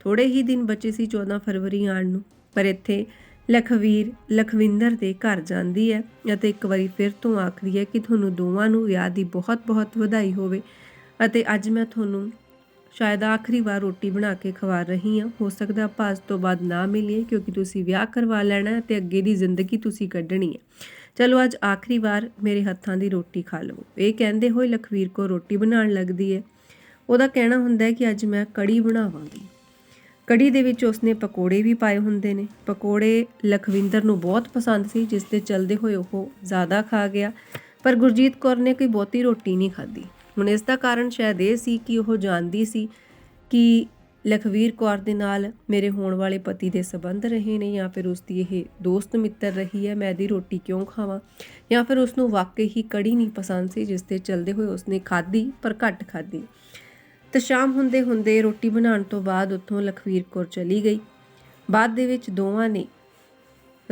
ਥੋੜੇ ਹੀ ਦਿਨ ਬਚੇ ਸੀ 14 ਫਰਵਰੀ ਆਉਣ ਨੂੰ। ਪਰ ਇੱਥੇ ਲਖਵੀਰ, ਲਖਵਿੰਦਰ ਦੇ ਘਰ ਜਾਂਦੀ ਹੈ ਅਤੇ ਇੱਕ ਵਾਰੀ ਫਿਰ ਤੋਂ ਆਖਦੀ ਹੈ ਕਿ ਤੁਹਾਨੂੰ ਦੋਵਾਂ ਨੂੰ ਵਿਆਹ ਦੀ ਬਹੁਤ-ਬਹੁਤ ਵਧਾਈ ਹੋਵੇ ਅਤੇ ਅੱਜ ਮੈਂ ਤੁਹਾਨੂੰ ਸ਼ਾਇਦ ਆਖਰੀ ਵਾਰ ਰੋਟੀ ਬਣਾ ਕੇ ਖਵਾ ਰਹੀ ਹਾਂ। ਹੋ ਸਕਦਾ ਆਪਾਂ ਅੱਜ ਤੋਂ ਬਾਅਦ ਨਾ ਮਿਲੀਏ, ਕਿਉਂਕਿ ਤੁਸੀਂ ਵਿਆਹ ਕਰਵਾ ਲੈਣਾ ਹੈ ਤੇ ਅੱਗੇ ਦੀ ਜ਼ਿੰਦਗੀ ਤੁਸੀਂ ਕੱਢਣੀ ਹੈ। ਚਲੋ, ਅੱਜ ਆਖਰੀ ਵਾਰ ਮੇਰੇ ਹੱਥਾਂ ਦੀ ਰੋਟੀ ਖਾ ਲਵੋ। ਇਹ ਕਹਿੰਦੇ ਹੋਏ ਲਖਵੀਰ ਕੋ ਰੋਟੀ ਬਣਾਉਣ ਲੱਗਦੀ ਹੈ। ਉਹਦਾ ਕਹਿਣਾ ਹੁੰਦਾ ਹੈ ਕਿ ਅੱਜ ਮੈਂ ਕੜੀ ਬਣਾਵਾਂਗੀ। ਕੜੀ ਦੇ ਵਿੱਚ ਉਸਨੇ ਪਕੌੜੇ ਵੀ ਪਾਏ ਹੁੰਦੇ ਨੇ। ਪਕੌੜੇ ਲਖਵਿੰਦਰ ਨੂੰ ਬਹੁਤ ਪਸੰਦ ਸੀ, ਜਿਸ ਦੇ ਚਲਦੇ ਹੋਏ ਉਹ ਜ਼ਿਆਦਾ ਖਾ ਗਿਆ। ਪਰ ਗੁਰਜੀਤ ਕੌਰ ਨੇ ਕੋਈ ਬਹੁਤੀ ਰੋਟੀ ਨਹੀਂ ਖਾਧੀ। ਹੁਣ ਇਸ ਦਾ ਕਾਰਨ ਸ਼ਾਇਦ ਇਹ ਸੀ ਕਿ ਉਹ ਜਾਣਦੀ ਸੀ ਕਿ ਲਖਵੀਰ ਕੌਰ ਦੇ ਨਾਲ ਮੇਰੇ ਹੋਣ ਵਾਲੇ ਪਤੀ ਦੇ ਸਬੰਧ ਰਹੇ ਨੇ ਜਾਂ ਫਿਰ ਉਸ ਦੀ ਇਹ ਦੋਸਤ ਮਿੱਤਰ ਰਹੀ ਹੈ, ਮੈਂ ਇਹਦੀ ਰੋਟੀ ਕਿਉਂ ਖਾਵਾਂ? ਜਾਂ ਫਿਰ ਉਸ ਨੂੰ ਵਾਕਈ ਹੀ ਕੜੀ ਨਹੀਂ ਪਸੰਦ ਸੀ ਜਿਸ 'ਤੇ ਚੱਲਦੇ ਹੋਏ ਉਸਨੇ ਖਾਧੀ ਪਰ ਘੱਟ ਖਾਧੀ। ਤੇ ਸ਼ਾਮ ਹੁੰਦੇ ਹੁੰਦੇ ਰੋਟੀ ਬਣਾਉਣ ਤੋਂ ਬਾਅਦ ਉੱਥੋਂ ਲਖਵੀਰ ਕੌਰ ਚਲੀ ਗਈ। ਬਾਅਦ ਦੇ ਵਿੱਚ ਦੋਵਾਂ ਨੇ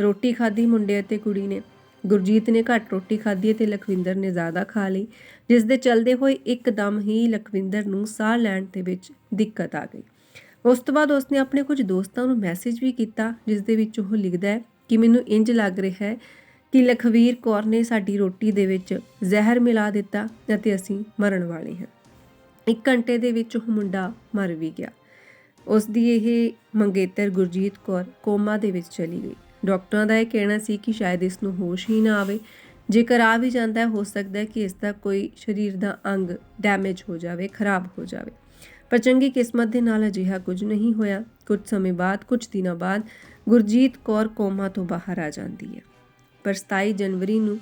ਰੋਟੀ ਖਾਧੀ ਮੁੰਡੇ ਅਤੇ ਕੁੜੀ ਨੇ। ਗੁਰਜੀਤ ਨੇ ਘੱਟ ਰੋਟੀ ਖਾਧੀ ਤੇ ਲਖਵਿੰਦਰ ਨੇ ਜ਼ਿਆਦਾ ਖਾ ਲਈ, ਜਿਸ ਦੇ ਚਲਦੇ ਹੋਏ ਇੱਕਦਮ ਹੀ ਲਖਵਿੰਦਰ ਨੂੰ ਸਾਹ ਲੈਣ ਦੇ ਵਿੱਚ ਦਿੱਕਤ ਆ ਗਈ। ਉਸ ਤੋਂ ਬਾਅਦ ਉਸਨੇ ਆਪਣੇ ਕੁਝ ਦੋਸਤਾਂ ਨੂੰ ਮੈਸੇਜ ਵੀ ਕੀਤਾ, ਜਿਸ ਦੇ ਵਿੱਚ ਉਹ ਲਿਖਦਾ ਹੈ ਕਿ ਮੈਨੂੰ ਇੰਜ ਲੱਗ ਰਿਹਾ ਹੈ ਕਿ ਲਖਵੀਰ ਕੌਰ ਨੇ ਸਾਡੀ ਰੋਟੀ ਦੇ ਵਿੱਚ ਜ਼ਹਿਰ ਮਿਲਾ ਦਿੱਤਾ ਅਤੇ ਅਸੀਂ ਮਰਨ ਵਾਲੇ ਹਾਂ। ਇੱਕ ਘੰਟੇ ਦੇ ਵਿੱਚ ਉਹ ਮੁੰਡਾ ਮਰ ਵੀ ਗਿਆ। ਉਸ ਦੀ ਇਹ ਮੰਗੇਤਰ ਗੁਰਜੀਤ ਕੌਰ ਕੋਮਾ ਦੇ ਵਿੱਚ ਚਲੀ ਗਈ। ਡਾਕਟਰਾਂ ਦਾ ਇਹ ਕਹਿਣਾ ਸੀ ਕਿ ਸ਼ਾਇਦ ਇਸ ਨੂੰ ਹੋਸ਼ ਹੀ ਨਾ ਆਵੇ। ਜੇਕਰ ਆ ਵੀ ਜਾਂਦਾ, ਹੈ ਹੋ ਸਕਦਾ ਹੈ ਕਿ ਇਸ ਦਾ ਕੋਈ ਸਰੀਰ ਦਾ ਅੰਗ ਡੈਮੇਜ ਹੋ ਜਾਵੇ, ਖਰਾਬ ਹੋ ਜਾਵੇ। ਪਰ ਚੰਗੀ ਕਿਸਮਤ ਦੇ ਨਾਲ ਅਜਿਹਾ ਕੁਝ ਨਹੀਂ ਹੋਇਆ। ਕੁਝ ਸਮੇਂ ਬਾਅਦ, ਕੁਝ ਦਿਨਾਂ ਬਾਅਦ, ਗੁਰਜੀਤ ਕੌਰ ਕੋਮਾ ਤੋਂ ਬਾਹਰ ਆ ਜਾਂਦੀ ਹੈ। ਪਰ 27 ਜਨਵਰੀ ਨੂੰ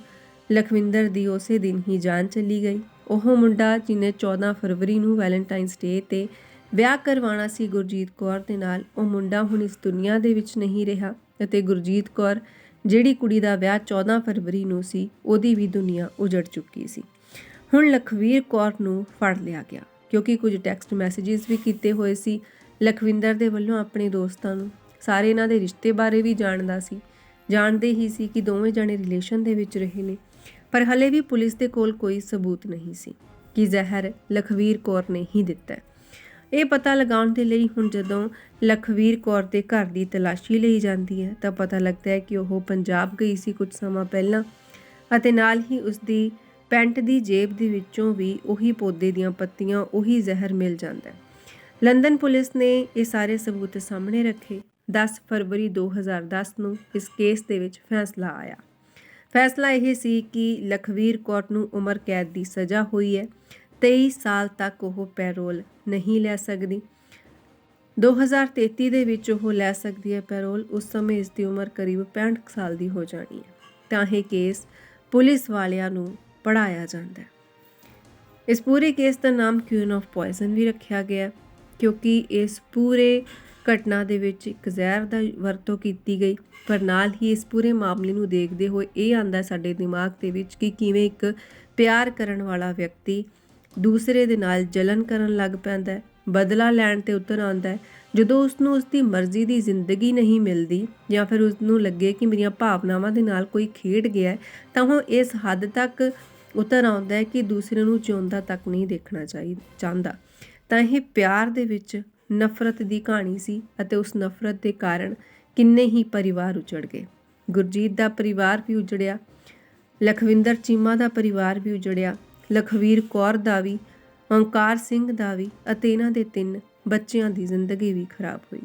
ਲਖਵਿੰਦਰ ਦੀ ਉਸੇ ਦਿਨ ਹੀ ਜਾਨ ਚਲੀ ਗਈ। ਉਹ ਮੁੰਡਾ ਜਿਹਨੇ 14 ਫਰਵਰੀ ਨੂੰ ਵੈਲੈਂਟਾਈਨਸ ਡੇ ਤੇ ਵਿਆਹ ਕਰਵਾਉਣਾ ਸੀ ਗੁਰਜੀਤ ਕੌਰ ਦੇ ਨਾਲ, ਉਹ ਮੁੰਡਾ ਹੁਣ ਇਸ ਦੁਨੀਆ ਦੇ ਵਿੱਚ ਨਹੀਂ ਰਿਹਾ। ਅਤੇ ਗੁਰਜੀਤ ਕੌਰ, ਜਿਹੜੀ ਕੁੜੀ ਦਾ ਵਿਆਹ 14 ਫਰਵਰੀ ਨੂੰ ਸੀ, ਉਹਦੀ ਵੀ ਦੁਨੀਆ ਉਜੜ ਚੁੱਕੀ ਸੀ। ਹੁਣ ਲਖਵੀਰ ਕੌਰ ਨੂੰ ਫੜ ਲਿਆ ਗਿਆ, ਕਿਉਂਕਿ ਕੁਝ ਟੈਕਸਟ ਮੈਸੇजेस ਵੀ ਕੀਤੇ ਹੋਏ ਸੀ। ਲਖਵਿੰਦਰ ਦੇ ਵੱਲੋਂ ਆਪਣੇ ਦੋਸਤਾਂ ਨੂੰ ਸਾਰੇ ਇਹਨਾਂ ਦੇ ਰਿਸ਼ਤੇ ਬਾਰੇ ਵੀ ਜਾਣਦਾ ਸੀ। ਜਾਣਦੇ ਹੀ ਸੀ ਕਿ ਦੋਵੇਂ ਜਣੇ ਰਿਲੇਸ਼ਨ ਦੇ ਵਿੱਚ ਰਹੇ ਨੇ, ਪਰ ਹਲੇ ਵੀ ਪੁਲਿਸ ਦੇ ਕੋਲ ਕੋਈ ਸਬੂਤ ਨਹੀਂ ਸੀ ਕਿ ਜ਼ਹਿਰ ਲਖਵੀਰ ਕੌਰ ਨੇ ਹੀ ਦਿੱਤਾ। ਇਹ ਪਤਾ ਲਗਾਉਣ ਦੇ ਲਈ ਹੁਣ ਜਦੋਂ ਲਖਵੀਰ ਕੌਰ ਦੇ ਘਰ ਦੀ ਤਲਾਸ਼ੀ ਲਈ ਜਾਂਦੀ ਹੈ, ਤਾਂ ਪਤਾ ਲੱਗਦਾ ਹੈ ਕਿ ਉਹ ਪੰਜਾਬ ਗਈ ਸੀ ਕੁਝ ਸਮਾਂ ਪਹਿਲਾਂ ਅਤੇ ਨਾਲ ਹੀ ਉਸ ਦੀ ਪੈਂਟ ਦੀ ਜੇਬ ਦੇ ਵਿੱਚੋਂ ਵੀ ਉਹੀ ਪੌਦੇ ਦੀਆਂ ਪੱਤੀਆਂ, ਉਹੀ ਜ਼ਹਿਰ ਮਿਲ ਜਾਂਦਾ ਹੈ। ਲੰਡਨ ਪੁਲਿਸ ਨੇ ਇਹ ਸਾਰੇ ਸਬੂਤ ਸਾਹਮਣੇ ਰੱਖੇ। 10 ਫਰਵਰੀ 2010 ਨੂੰ ਇਸ ਕੇਸ ਦੇ ਵਿੱਚ ਫੈਸਲਾ ਆਇਆ। ਫੈਸਲਾ ਇਹ ਸੀ ਕਿ ਲਖਵੀਰ ਕੌਰ ਨੂੰ ਉਮਰ ਕੈਦ ਦੀ ਸਜ਼ਾ ਹੋਈ ਹੈ। 23 ਸਾਲ ਤੱਕ ਉਹ ਪੈਰੋਲ ਨਹੀਂ ਲੈ ਸਕਦੀ। 2033 ਦੇ ਵਿੱਚ ਉਹ ਲੈ ਸਕਦੀ ਹੈ ਪੈਰੋਲ। ਉਸ ਸਮੇਂ ਇਸ ਦੀ ਉਮਰ ਕਰੀਬ 65 ਕੁ ਸਾਲ ਦੀ ਹੋ ਜਾਣੀ ਹੈ। ਤਾਂ ਇਹ ਕੇਸ ਪੁਲਿਸ ਵਾਲਿਆਂ ਨੂੰ ਪੜਾਇਆ ਜਾਂਦਾ ਹੈ। ਇਸ ਪੂਰੇ ਕੇਸ ਦਾ ਨਾਮ ਕਿਊਨ ਆਫ ਪੋਇਜ਼ਨ ਵੀ ਰੱਖਿਆ ਗਿਆ ਕਿਉਂਕਿ ਇਸ ਪੂਰੇ ਘਟਨਾ ਦੇ ਵਿੱਚ ਇੱਕ ਜ਼ਹਿਰ ਦਾ ਵਰਤੋਂ ਕੀਤੀ ਗਈ, ਪਰ ਨਾਲ ਹੀ ਇਸ ਪੂਰੇ ਮਾਮਲੇ ਨੂੰ ਦੇਖਦੇ ਹੋਏ ਇਹ ਆਂਦਾ ਸਾਡੇ ਦਿਮਾਗ ਦੇ ਵਿੱਚ ਕਿ ਕਿਵੇਂ ਇੱਕ ਪਿਆਰ ਕਰਨ ਵਾਲਾ ਵਿਅਕਤੀ ਦੂਸਰੇ ਦੇ ਨਾਲ ਜਲਨ ਕਰਨ ਲੱਗ ਪੈਂਦਾ ਹੈ, ਬਦਲਾ ਲੈਣ ਤੇ ਉਤਰ ਆਉਂਦਾ ਹੈ। ਜਦੋਂ ਉਸ ਨੂੰ ਉਸ ਦੀ ਮਰਜ਼ੀ ਦੀ ਜ਼ਿੰਦਗੀ ਨਹੀਂ ਮਿਲਦੀ ਜਾਂ ਫਿਰ ਉਸ ਨੂੰ ਲੱਗੇ ਕਿ ਮੇਰੀਆਂ ਭਾਵਨਾਵਾਂ ਦੇ ਨਾਲ ਕੋਈ ਖੇਡ ਗਿਆ ਤਾਂ ਉਹ ਇਸ ਹੱਦ ਤੱਕ ਉਤਰ ਆਉਂਦਾ ਹੈ ਕਿ ਦੂਸਰੇ ਨੂੰ ਜਿਉਂਦਾ ਤੱਕ ਨਹੀਂ ਦੇਖਣਾ ਚਾਹੀਦਾ ਚਾਹੁੰਦਾ। ਤਾਂ ਇਹ ਪਿਆਰ ਦੇ ਵਿੱਚ ਨਫ਼ਰਤ ਦੀ ਕਹਾਣੀ ਸੀ ਅਤੇ ਉਸ ਨਫ਼ਰਤ ਦੇ ਕਾਰਨ ਕਿੰਨੇ ਹੀ ਪਰਿਵਾਰ ਉਜੜ ਗਏ। ਗੁਰਜੀਤ ਦਾ ਪਰਿਵਾਰ ਵੀ ਉਜੜਿਆ, ਲਖਵਿੰਦਰ ਚੀਮਾ ਦਾ ਪਰਿਵਾਰ ਵੀ ਉਜੜਿਆ ਲਖਵੀਰ ਕੌਰ ਦਾ ਵੀ ਓੰਕਾਰ ਸਿੰਘ ਦਾ ਵੀ ਅਤੇ ਇਹਨਾਂ ਦੇ ਤਿੰਨ ਬੱਚਿਆਂ ਦੀ ਜ਼ਿੰਦਗੀ ਵੀ ਖਰਾਬ ਹੋਈ।